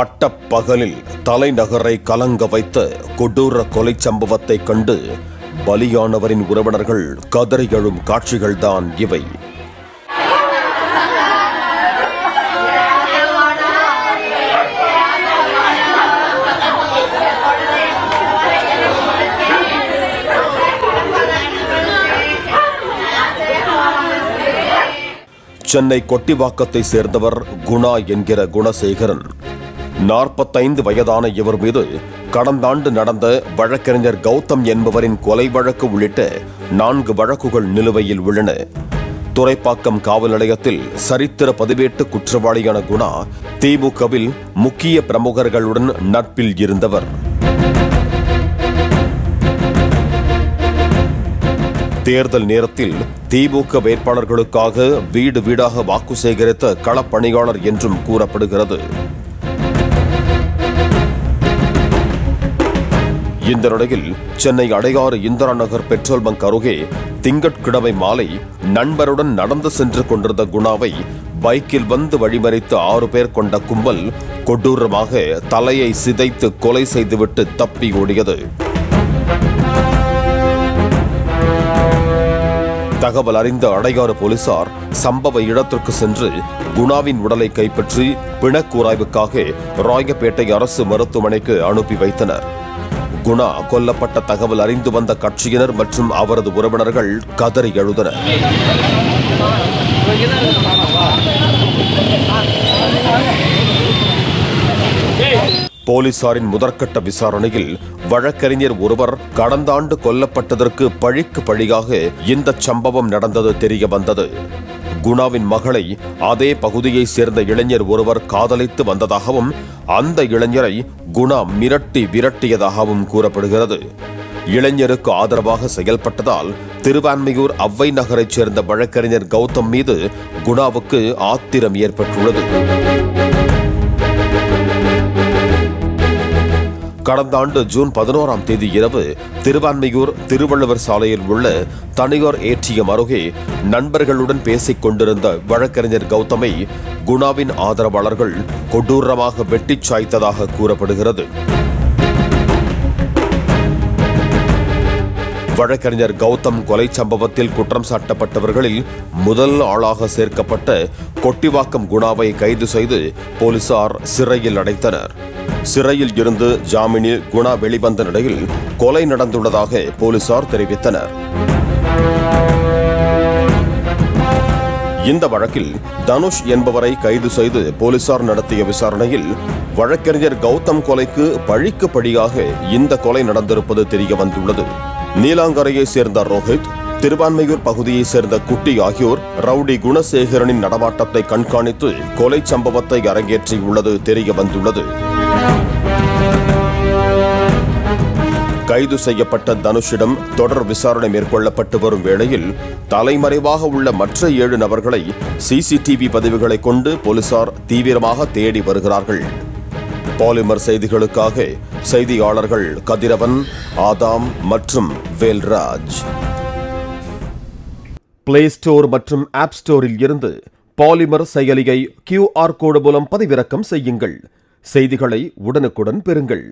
பட்டப்பகலில் தலைநகரை கலங்க வைத்த கொடூர கொலை சம்பவத்தை கண்டு பலியானவரின் உறவினர்கள் கதறி எழும் காட்சிகள்தான் இவை. சென்னை கொட்டிவாக்கத்தை சேர்ந்தவர் குணா என்கிற குணசேகரன். நாற்பத்தைந்து வயதான இவர் மீது கடந்த ஆண்டு நடந்த வழக்கறிஞர் கௌதம் என்பவரின் கொலை வழக்கு உள்ளிட்ட நான்கு வழக்குகள் நிலுவையில் உள்ளன. துறைப்பாக்கம் காவல் நிலையத்தில் சரித்திர பதிவேட்டு குற்றவாளியான குணா திமுகவில் முக்கிய பிரமுகர்களுடன் நட்பில் இருந்தவர். தேர்தல் நேரத்தில் திமுக வேட்பாளர்களுக்காக வீடு வீடாக வாக்கு சேகரித்த களப்பணியாளர் என்றும் கூறப்படுகிறது. இந்த நிலையில் சென்னை அடையாறு இந்திரா நகர் பெட்ரோல் பங்க் அருகே திங்கட்கிழமை மாலை நண்பருடன் நடந்து சென்று கொண்டிருந்த குணாவை பைக்கில் வந்து வழிமறித்து ஆறு பேர் கொண்ட கும்பல் கொடூரமாக தலையை சிதைத்து கொலை செய்துவிட்டு தப்பி ஓடியது. தகவல் அறிந்த அடையாறு போலீசார் சம்பவ இடத்திற்கு சென்று குணாவின் உடலை கைப்பற்றி பிணக்கூராய்வுக்காக ராயப்பேட்டை அரசு மருத்துவமனைக்கு அனுப்பி வைத்தனர். குணா கொல்லப்பட்ட தகவல் அறிந்து வந்த கட்சியினர் மற்றும் அவரது உறவினர்கள் கதறி எழுதனர் போலீசாரின் முதற்கட்ட விசாரணையில் வழக்கறிஞர் ஒருவர் கடந்த ஆண்டு கொல்லப்பட்டதற்கு பழிக்கு பழியாக இந்த சம்பவம் நடந்தது தெரிய வந்தது. குணாவின் மகளை அதே பகுதியைச் சேர்ந்த இளைஞர் ஒருவர் காதலித்து வந்ததாகவும் அந்த இளைஞரை குணா மிரட்டி விரட்டியதாகவும் கூறப்படுகிறது. இளைஞருக்கு ஆதரவாக செயல்பட்டதால் திருவான்மையூர் அவ்வை நகரைச் சேர்ந்த வழக்கறிஞர் கௌதம் மீது குணாவுக்கு ஆத்திரம் ஏற்பட்டுள்ளது. கடந்த ஆண்டு ஜூன் பதினோராம் தேதி இரவு திருவான்மையூர் திருவள்ளுவர் சாலையில் உள்ள தனியார் ஏற்றியம் அருகே நண்பர்களுடன் பேசிக் கொண்டிருந்த வழக்கறிஞர் கௌதமை குணாவின் ஆதரவாளர்கள் கொடூரமாக வெட்டிச் சாய்த்ததாக கூறப்படுகிறது. வழக்கறிஞர் கௌதம் கொலை சம்பவத்தில் குற்றம் சாட்டப்பட்டவர்களில் முதல் ஆளாக சேர்க்கப்பட்ட கொட்டிவாக்கம் குணாவை கைது செய்து போலீசார் சிறையில் அடைத்தனர். சிறையில் இருந்து ஜாமீனில் குணா வெளிவந்த நிலையில் கொலை நடந்துள்ளதாக போலீசார் தெரிவித்தனர். இந்த வழக்கில் தனுஷ் என்பவரை கைது செய்து போலீசார் நடத்திய விசாரணையில் வழக்கறிஞர் கௌதம் கொலைக்கு பழிக்கு பழியாக இந்த கொலை நடந்திருப்பது தெரிய வந்துள்ளது. நீலாங்கரையை சேர்ந்த ரோஹித் திருவான்மையூர் பகுதியைச் சேர்ந்த குட்டி ஆகியோர் ரவுடி குணசேகரனின் நடமாட்டத்தை கண்காணித்து கொலை சம்பவத்தை அரங்கேற்றியுள்ளது தெரிய வந்துள்ளது. கைது செய்யப்பட்ட தனுஷிடம் தொடர் விசாரணை மேற்கொள்ளப்பட்டு வரும் வேளையில் தலைமறைவாக உள்ள மற்ற ஏழு நபர்களை சிசிடிவி பதிவுகளை கொண்டு போலீசார் தீவிரமாக தேடி வருகிறார்கள். பாலிமர் செய்திகளுக்காக செய்தியாளர்கள் கதிரவன் ஆதாம் மற்றும் வேல்ராஜ். பிளே ஸ்டோர் மற்றும் ஆப் ஸ்டோரில் இருந்து பாலிமர் செயலியை கியூஆர் கோடு மூலம் பதிவிறக்கம் செய்யுங்கள். செய்திகளை உடனுக்குடன் பெறுங்கள்.